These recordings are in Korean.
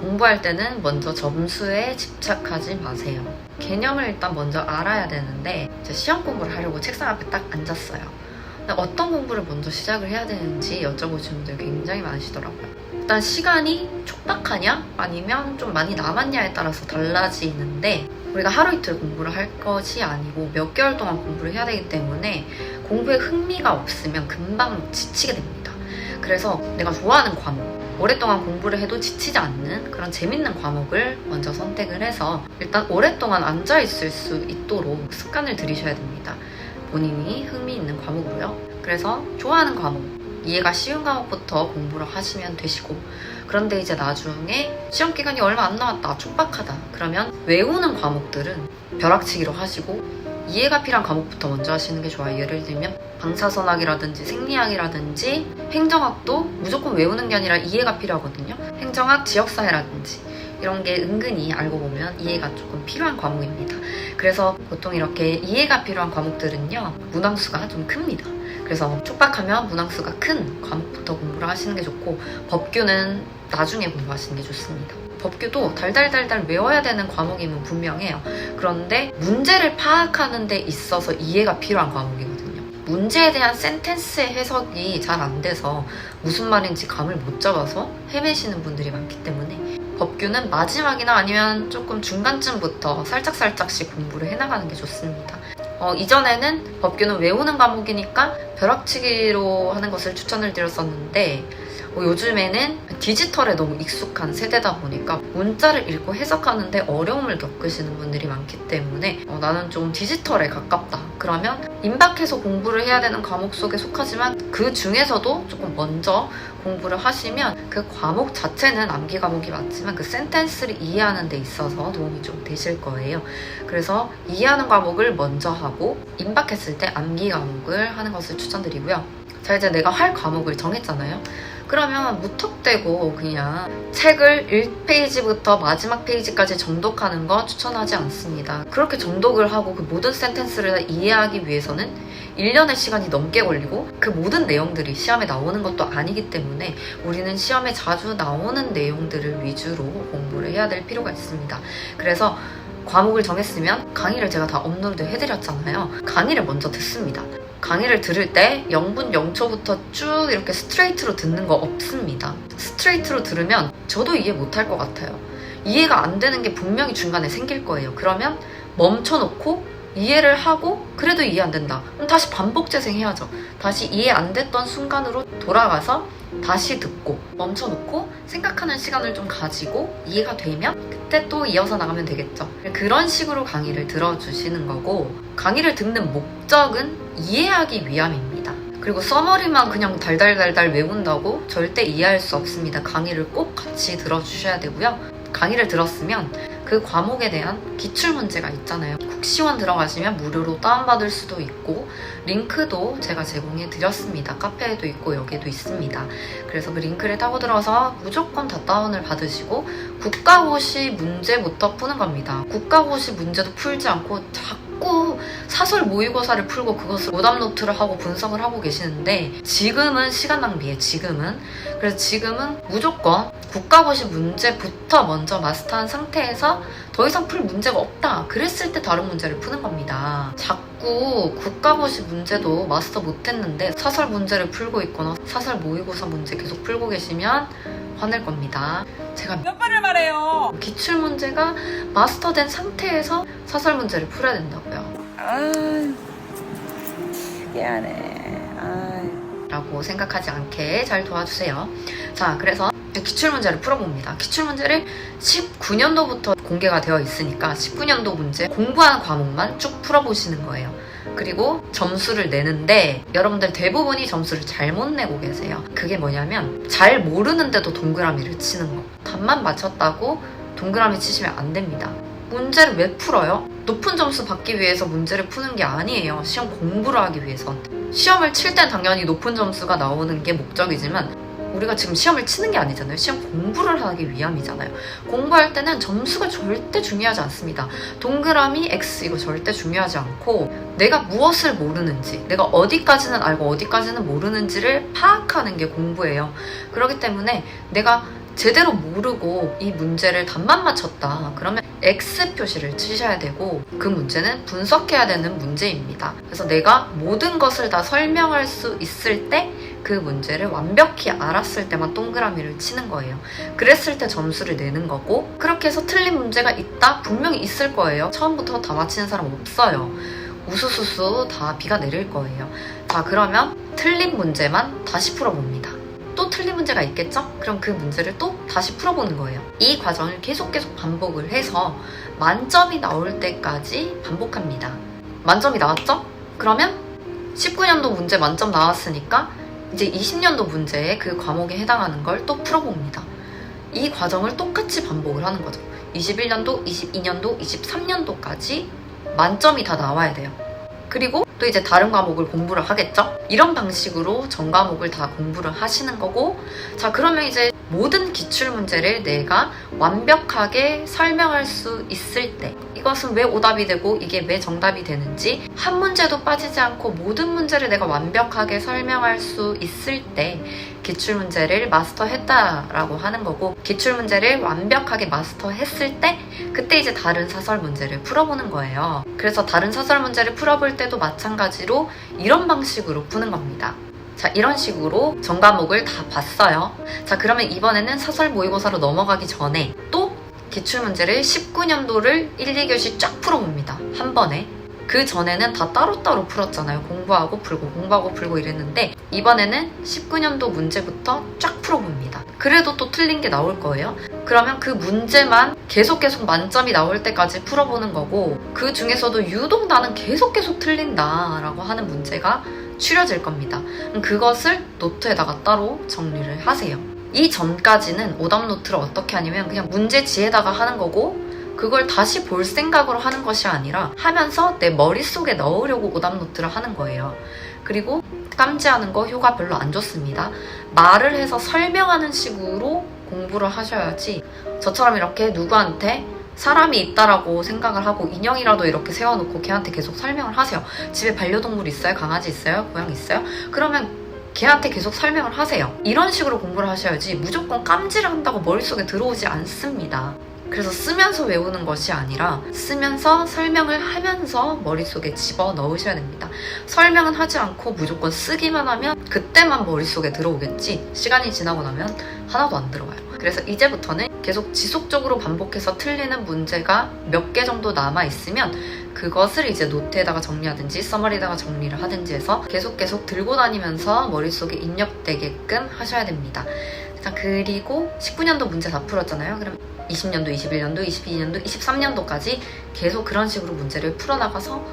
공부할 때는 먼저 점수에 집착하지 마세요. 개념을 일단 먼저 알아야 되는데 시험 공부를 하려고 책상 앞에 딱 앉았어요. 근데 어떤 공부를 먼저 시작을 해야 되는지 여쭤보시는 분들 굉장히 많으시더라고요. 일단 시간이 촉박하냐 아니면 좀 많이 남았냐에 따라서 달라지는데 우리가 하루 이틀 공부를 할 것이 아니고 몇 개월 동안 공부를 해야 되기 때문에 공부에 흥미가 없으면 금방 지치게 됩니다. 그래서 내가 좋아하는 과목 오랫동안 공부를 해도 지치지 않는 그런 재밌는 과목을 먼저 선택을 해서 일단 오랫동안 앉아 있을 수 있도록 습관을 들이셔야 됩니다. 본인이 흥미 있는 과목으로요. 그래서 좋아하는 과목, 이해가 쉬운 과목부터 공부를 하시면 되시고 그런데 이제 나중에 시험 기간이 얼마 안 남았다, 촉박하다. 그러면 외우는 과목들은 벼락치기로 하시고 이해가 필요한 과목부터 먼저 하시는 게 좋아요. 예를 들면 방사선학이라든지 생리학이라든지 행정학도 무조건 외우는 게 아니라 이해가 필요하거든요. 행정학, 지역사회라든지 이런 게 은근히 알고 보면 이해가 조금 필요한 과목입니다. 그래서 보통 이렇게 이해가 필요한 과목들은요, 문항수가 좀 큽니다. 그래서 촉박하면 문항수가 큰 과목부터 공부를 하시는 게 좋고, 법규는 나중에 공부하시는 게 좋습니다. 법규도 달달달달 외워야 되는 과목이면 분명해요. 그런데 문제를 파악하는 데 있어서 이해가 필요한 과목이거든요. 문제에 대한 센텐스의 해석이 잘 안 돼서 무슨 말인지 감을 못 잡아서 헤매시는 분들이 많기 때문에 법규는 마지막이나 아니면 조금 중간쯤부터 살짝살짝씩 공부를 해나가는 게 좋습니다. 어, 이전에는 법규는 외우는 과목이니까 벼락치기로 하는 것을 추천을 드렸었는데 어, 요즘에는 디지털에 너무 익숙한 세대다 보니까 문자를 읽고 해석하는데 어려움을 겪으시는 분들이 많기 때문에 어, 나는 좀 디지털에 가깝다. 그러면 임박해서 공부를 해야 되는 과목 속에 속하지만 그 중에서도 조금 먼저 공부를 하시면 그 과목 자체는 암기 과목이 맞지만 그 센텐스를 이해하는 데 있어서 도움이 좀 되실 거예요. 그래서 이해하는 과목을 먼저 하고 임박했을 때 암기 과목을 하는 것을 추천드리고요. 자 이제 내가 할 과목을 정했잖아요. 그러면 무턱대고 그냥 책을 1페이지부터 마지막 페이지까지 정독하는 거 추천하지 않습니다. 그렇게 정독을 하고 그 모든 센텐스를 다 이해하기 위해서는 1년의 시간이 넘게 걸리고 그 모든 내용들이 시험에 나오는 것도 아니기 때문에 우리는 시험에 자주 나오는 내용들을 위주로 공부를 해야 될 필요가 있습니다. 그래서 과목을 정했으면 강의를 제가 다 업로드 해드렸잖아요. 강의를 먼저 듣습니다. 강의를 들을 때 0분 0초부터 쭉 이렇게 스트레이트로 듣는 거 없습니다. 스트레이트로 들으면 저도 이해 못할 것 같아요. 이해가 안 되는 게 분명히 중간에 생길 거예요. 그러면 멈춰놓고 이해를 하고 그래도 이해 안 된다. 그럼 다시 반복 재생해야죠. 다시 이해 안 됐던 순간으로 돌아가서 다시 듣고 멈춰놓고 생각하는 시간을 좀 가지고 이해가 되면 그때 또 이어서 나가면 되겠죠. 그런 식으로 강의를 들어주시는 거고 강의를 듣는 목적은 이해하기 위함입니다. 그리고 써머리만 그냥 달달달달 외운다고 절대 이해할 수 없습니다. 강의를 꼭 같이 들어주셔야 되고요. 강의를 들었으면 그 과목에 대한 기출 문제가 있잖아요. 국시원 들어가시면 무료로 다운받을 수도 있고 링크도 제가 제공해 드렸습니다. 카페에도 있고 여기에도 있습니다. 그래서 그 링크를 타고 들어서 무조건 다 다운을 받으시고 국가고시 문제부터 푸는 겁니다. 국가고시 문제도 풀지 않고 자꾸 사설 모의고사를 풀고 그것을 오답 노트를 하고 분석을 하고 계시는데 지금은 시간 낭비에 지금은 그래서 지금은 무조건 국가고시 문제부터 먼저 마스터한 상태에서 더 이상 풀 문제가 없다. 그랬을 때 다른 문제를 푸는 겁니다. 자꾸 국가고시 문제도 마스터 못했는데 사설 문제를 풀고 있거나 사설 모의고사 문제 계속 풀고 계시면 화낼 겁니다. 제가 몇 번을 말해요. 기출 문제가 마스터된 상태에서 사설 문제를 풀어야 된다고요. 아유, 미안해. 아유. 라고 생각하지 않게 잘 도와주세요. 자, 그래서 기출 문제를 풀어봅니다. 기출 문제를 19년도부터 공개가 되어 있으니까 19년도 문제 공부한 과목만 쭉 풀어보시는 거예요. 그리고 점수를 내는데 여러분들 대부분이 점수를 잘못 내고 계세요. 그게 뭐냐면 잘 모르는데도 동그라미를 치는 거. 답만 맞췄다고 동그라미 치시면 안 됩니다. 문제를 왜 풀어요? 높은 점수 받기 위해서 문제를 푸는 게 아니에요. 시험 공부를 하기 위해선. 시험을 칠 땐 당연히 높은 점수가 나오는 게 목적이지만 우리가 지금 시험을 치는 게 아니잖아요. 시험 공부를 하기 위함이잖아요. 공부할 때는 점수가 절대 중요하지 않습니다. 동그라미 X 이거 절대 중요하지 않고 내가 무엇을 모르는지, 내가 어디까지는 알고 어디까지는 모르는지를 파악하는 게 공부예요. 그렇기 때문에 내가 제대로 모르고 이 문제를 답만 맞췄다. 그러면 X 표시를 치셔야 되고 그 문제는 분석해야 되는 문제입니다. 그래서 내가 모든 것을 다 설명할 수 있을 때 그 문제를 완벽히 알았을 때만 동그라미를 치는 거예요. 그랬을 때 점수를 내는 거고 그렇게 해서 틀린 문제가 있다? 분명히 있을 거예요. 처음부터 다 맞히는 사람 없어요. 우수수수 다 비가 내릴 거예요. 자, 그러면 틀린 문제만 다시 풀어봅니다. 또 틀린 문제가 있겠죠? 그럼 그 문제를 또 다시 풀어보는 거예요. 이 과정을 계속 계속 반복을 해서 만점이 나올 때까지 반복합니다. 만점이 나왔죠? 그러면 19년도 문제 만점 나왔으니까 이제 20년도 문제에 그 과목에 해당하는 걸 또 풀어봅니다. 이 과정을 똑같이 반복을 하는 거죠. 21년도, 22년도, 23년도까지 만점이 다 나와야 돼요. 그리고 또 이제 다른 과목을 공부를 하겠죠? 이런 방식으로 전 과목을 다 공부를 하시는 거고, 자, 그러면 이제 모든 기출 문제를 내가 완벽하게 설명할 수 있을 때, 이것은 왜 오답이 되고 이게 왜 정답이 되는지 한 문제도 빠지지 않고 모든 문제를 내가 완벽하게 설명할 수 있을 때 기출 문제를 마스터했다라고 하는 거고 기출 문제를 완벽하게 마스터했을 때 그때 이제 다른 사설 문제를 풀어보는 거예요. 그래서 다른 사설 문제를 풀어볼 때도 마찬가지로 이런 방식으로 푸는 겁니다. 자, 이런 식으로 전 과목을 다 봤어요. 자, 그러면 이번에는 사설 모의고사로 넘어가기 전에 또 기출 문제를 19년도를 1, 2교시 쫙 풀어봅니다. 한 번에. 그 전에는 다 따로따로 풀었잖아요. 공부하고 풀고, 공부하고 풀고 이랬는데, 이번에는 19년도 문제부터 쫙 풀어봅니다. 그래도 또 틀린 게 나올 거예요. 그러면 그 문제만 계속 계속 만점이 나올 때까지 풀어보는 거고, 그 중에서도 유독 나는 계속 계속 틀린다라고 하는 문제가 추려질 겁니다. 그것을 노트에다가 따로 정리를 하세요. 이 전까지는 오답 노트를 어떻게 하냐면 그냥 문제지에다가 하는 거고 그걸 다시 볼 생각으로 하는 것이 아니라 하면서 내 머릿속에 넣으려고 오답 노트를 하는 거예요. 그리고 깜지하는 거 효과 별로 안 좋습니다. 말을 해서 설명하는 식으로 공부를 하셔야지 저처럼 이렇게 누구한테 사람이 있다라고 생각을 하고 인형이라도 이렇게 세워놓고 걔한테 계속 설명을 하세요. 집에 반려동물 있어요? 강아지 있어요? 고양이 있어요? 그러면 걔한테 계속 설명을 하세요. 이런 식으로 공부를 하셔야지 무조건 깜지를 한다고 머릿속에 들어오지 않습니다. 그래서 쓰면서 외우는 것이 아니라 쓰면서 설명을 하면서 머릿속에 집어 넣으셔야 됩니다. 설명은 하지 않고 무조건 쓰기만 하면 그때만 머릿속에 들어오겠지 시간이 지나고 나면 하나도 안 들어와요. 그래서 이제부터는 계속 지속적으로 반복해서 틀리는 문제가 몇 개 정도 남아 있으면 그것을 이제 노트에다가 정리하든지 써머리에다가 정리를 하든지 해서 계속 계속 들고 다니면서 머릿속에 입력되게끔 하셔야 됩니다. 자, 그리고 19년도 문제 다 풀었잖아요. 그럼 20년도, 21년도, 22년도, 23년도까지 계속 그런 식으로 문제를 풀어나가서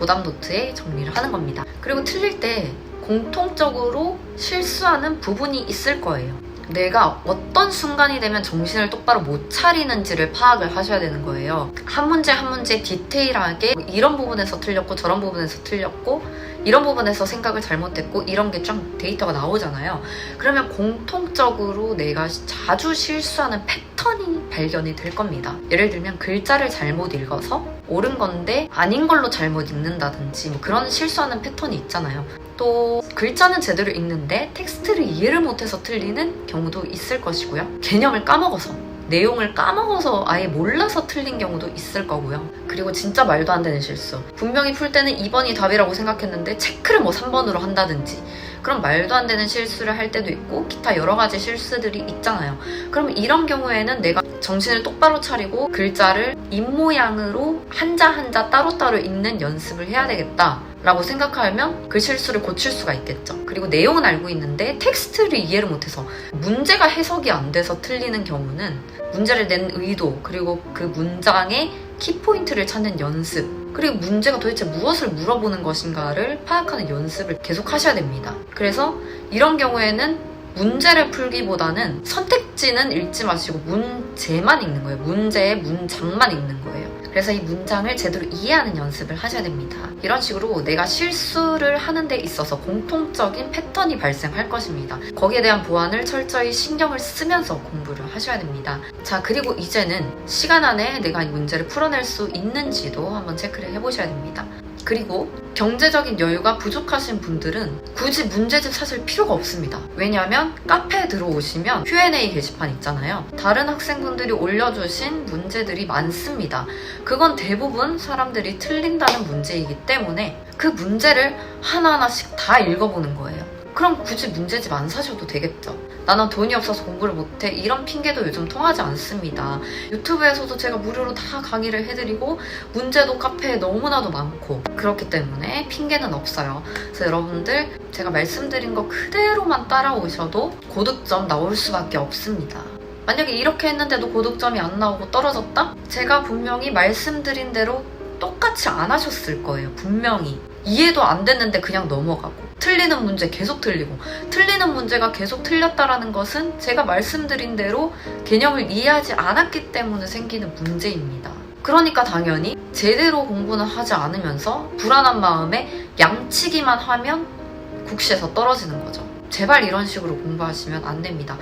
오답 노트에 정리를 하는 겁니다. 그리고 틀릴 때 공통적으로 실수하는 부분이 있을 거예요. 내가 어떤 순간이 되면 정신을 똑바로 못 차리는지를 파악을 하셔야 되는 거예요. 한 문제 한 문제 디테일하게 이런 부분에서 틀렸고 저런 부분에서 틀렸고 이런 부분에서 생각을 잘못했고 이런 게 쫙 데이터가 나오잖아요. 그러면 공통적으로 내가 자주 실수하는 패턴이 발견이 될 겁니다. 예를 들면 글자를 잘못 읽어서 옳은 건데 아닌 걸로 잘못 읽는다든지 뭐 그런 실수하는 패턴이 있잖아요. 또 글자는 제대로 읽는데 텍스트를 이해를 못해서 틀리는 경우도 있을 것이고요. 개념을 까먹어서 내용을 까먹어서 아예 몰라서 틀린 경우도 있을 거고요. 그리고 진짜 말도 안 되는 실수. 분명히 풀 때는 2번이 답이라고 생각했는데 체크를 뭐 3번으로 한다든지 그런 말도 안 되는 실수를 할 때도 있고 기타 여러 가지 실수들이 있잖아요. 그럼 이런 경우에는 내가 정신을 똑바로 차리고 글자를 입모양으로 한자 한자 따로따로 읽는 연습을 해야 되겠다. 라고 생각하면 그 실수를 고칠 수가 있겠죠. 그리고 내용은 알고 있는데 텍스트를 이해를 못해서 문제가 해석이 안 돼서 틀리는 경우는 문제를 낸 의도 그리고 그 문장의 키포인트를 찾는 연습 그리고 문제가 도대체 무엇을 물어보는 것인가를 파악하는 연습을 계속 하셔야 됩니다. 그래서 이런 경우에는 문제를 풀기보다는 선택지는 읽지 마시고 문제만 읽는 거예요. 문제의 문장만 읽는 거예요. 그래서 이 문장을 제대로 이해하는 연습을 하셔야 됩니다. 이런 식으로 내가 실수를 하는 데 있어서 공통적인 패턴이 발생할 것입니다. 거기에 대한 보완을 철저히 신경을 쓰면서 공부를 하셔야 됩니다. 자, 그리고 이제는 시간 안에 내가 이 문제를 풀어낼 수 있는지도 한번 체크를 해보셔야 됩니다. 그리고 경제적인 여유가 부족하신 분들은 굳이 문제집 사실 필요가 없습니다. 왜냐하면 카페에 들어오시면 Q&A 게시판 있잖아요. 다른 학생분들이 올려주신 문제들이 많습니다. 그건 대부분 사람들이 틀린다는 문제이기 때문에 그 문제를 하나하나씩 다 읽어보는 거예요. 그럼 굳이 문제집 안 사셔도 되겠죠. 나는 돈이 없어서 공부를 못해. 이런 핑계도 요즘 통하지 않습니다. 유튜브에서도 제가 무료로 다 강의를 해드리고, 문제도 카페에 너무나도 많고, 그렇기 때문에 핑계는 없어요. 그래서 여러분들, 제가 말씀드린 거 그대로만 따라오셔도 고득점 나올 수밖에 없습니다. 만약에 이렇게 했는데도 고득점이 안 나오고 떨어졌다? 제가 분명히 말씀드린 대로 똑같이 안 하셨을 거예요. 분명히. 이해도 안 됐는데 그냥 넘어가고. 틀리는 문제 계속 틀리고. 틀리는 문제가 계속 틀렸다라는 것은 제가 말씀드린 대로 개념을 이해하지 않았기 때문에 생기는 문제입니다. 그러니까 당연히 제대로 공부는 하지 않으면서 불안한 마음에 양치기만 하면 국시에서 떨어지는 거죠. 제발 이런 식으로 공부하시면 안 됩니다.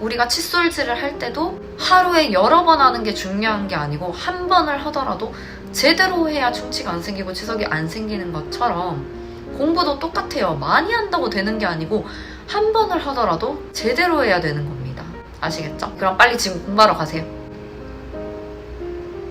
우리가 칫솔질을 할 때도 하루에 여러 번 하는 게 중요한 게 아니고 한 번을 하더라도 제대로 해야 충치가 안 생기고 치석이 안 생기는 것처럼 공부도 똑같아요. 많이 한다고 되는 게 아니고 한 번을 하더라도 제대로 해야 되는 겁니다. 아시겠죠? 그럼 빨리 지금 공부하러 가세요.